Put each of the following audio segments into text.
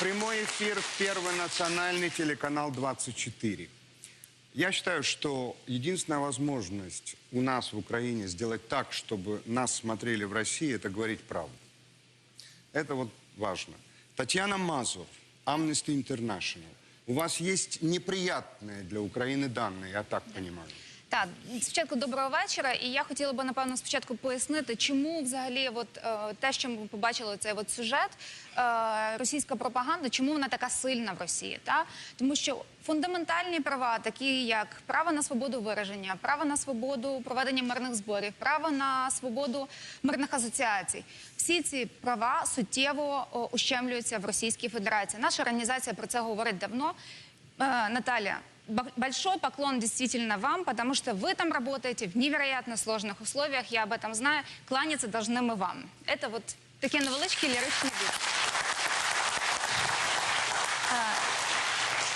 Прямой эфир, Первый национальный телеканал 24. Я считаю, что единственная возможность у нас в Украине сделать так, чтобы нас смотрели в России, это говорить правду. Это вот важно. Татьяна Мазур, Amnesty International. У вас есть неприятные для Украины данные, я так понимаю. Так, спочатку доброго вечора. І я хотіла би напевно спочатку пояснити, чому взагалі, от е, те, що ми побачили, цей от сюжет, е, російська пропаганда, чому вона така сильна в Росії? Та тому, що фундаментальні права, такі як право на свободу вираження, право на свободу проведення мирних зборів, право на свободу мирних асоціацій, всі ці права суттєво о, ущемлюються в Російській Федерації. Наша організація про це говорить давно. Наталья, бо- большой поклон действительно вам, потому что вы там работаете в невероятно сложных условиях, я об этом знаю. Кланяться должны мы вам. Это вот таке невеличке ліричне відео.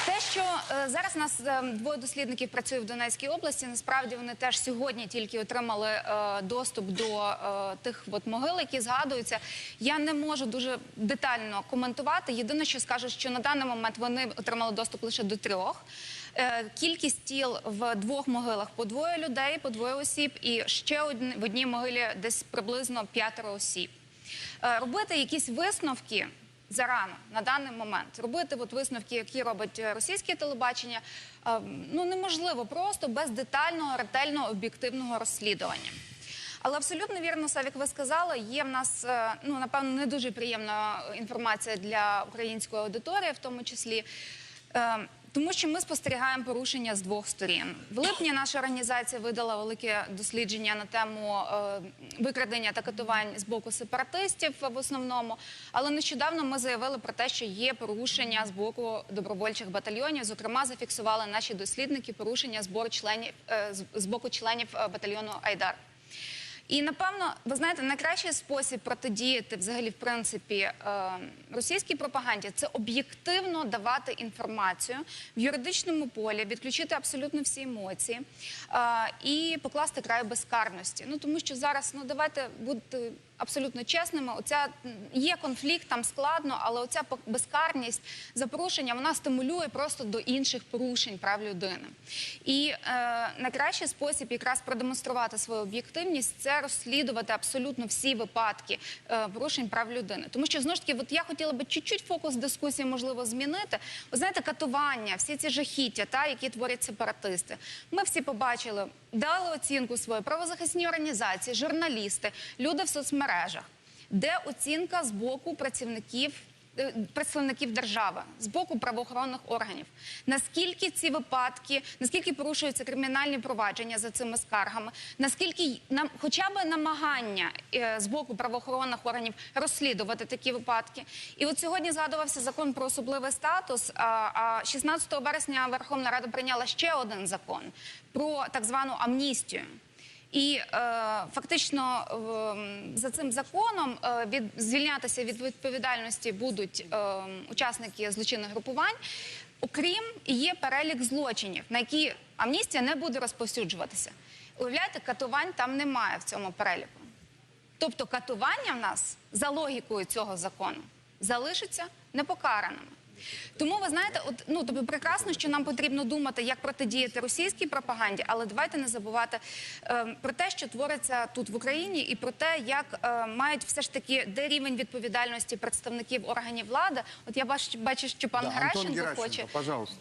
Те, що е, зараз у нас е, двоє дослідників працює в Донецькій області. Насправді вони теж сьогодні тільки отримали е, доступ до е, тих от могил, які згадуються. Я не можу дуже детально коментувати. Єдине, що скажу, що на даний момент вони отримали доступ лише до трьох. Е, Кількість тіл в двох могилах по двоє людей, по двоє осіб, і ще в одній могилі десь приблизно п'ятеро осіб. Е, Робити якісь висновки зарано на даний момент. Робити от висновки, які робить е, російське телебачення, ну неможливо просто без детального, ретельного, об'єктивного розслідування. Але абсолютно вірно, Савік, ви сказали, є в нас ну напевно не дуже приємна інформація для української аудиторії, в тому числі. Тому що ми спостерігаємо порушення з двох сторін. В липні наша організація видала велике дослідження на тему е, викрадення та катувань з боку сепаратистів в основному. Але нещодавно ми заявили про те, що є порушення з боку добровольчих батальйонів. Зокрема, зафіксували наші дослідники порушення збору членів е, з- з боку членів е, батальйону Айдар. І напевно, ви знаєте, найкращий спосіб протидіяти взагалі, в принципі, е, російській пропаганді це об'єктивно давати інформацію в юридичному полі, відключити абсолютно всі емоції е, і покласти край безкарності. Ну тому що зараз, ну давайте бути абсолютно чесними. Оця є конфлікт, там складно, але оця безкарність за порушення вона стимулює просто до інших порушень прав людини. І е, найкращий спосіб якраз продемонструвати свою об'єктивність це розслідувати абсолютно всі випадки е, порушень прав людини. Тому що знову ж таки, от я хотіла би чуть-чуть фокус дискусії можливо змінити. Ви знаєте, катування, всі ці жахіття, та які творять сепаратисти. Ми всі побачили, дали оцінку свої правозахисні організації, журналісти, люди в соцмережах, де оцінка з боку працівників. е, Представників держави з боку правоохоронних органів, наскільки ці випадки, наскільки порушуються кримінальні провадження за цими скаргами, наскільки нам хоча б намагання е, з боку правоохоронних органів розслідувати такі випадки. І от сьогодні згадувався закон про особливий статус. А 16 вересня Верховна Рада прийняла ще один закон про так звану амністію. І е, фактично за цим законом е, від звільнятися від відповідальності будуть е, учасники злочинних групувань. Окрім є перелік злочинів, на які амністія не буде розповсюджуватися. Уявляєте, катувань там немає в цьому переліку. Тобто катування в нас за логікою цього закону залишаться непокараними. Тому ви знаєте, от ну тобі прекрасно, що нам потрібно думати, як протидіяти російській пропаганді, але давайте не забувати е, про те, що твориться тут в Україні, і про те, як е, мають все ж таки де рівень відповідальності представників органів влади. От я бачу, бачу що пан Да, Геращенко, хоче пожалуйста.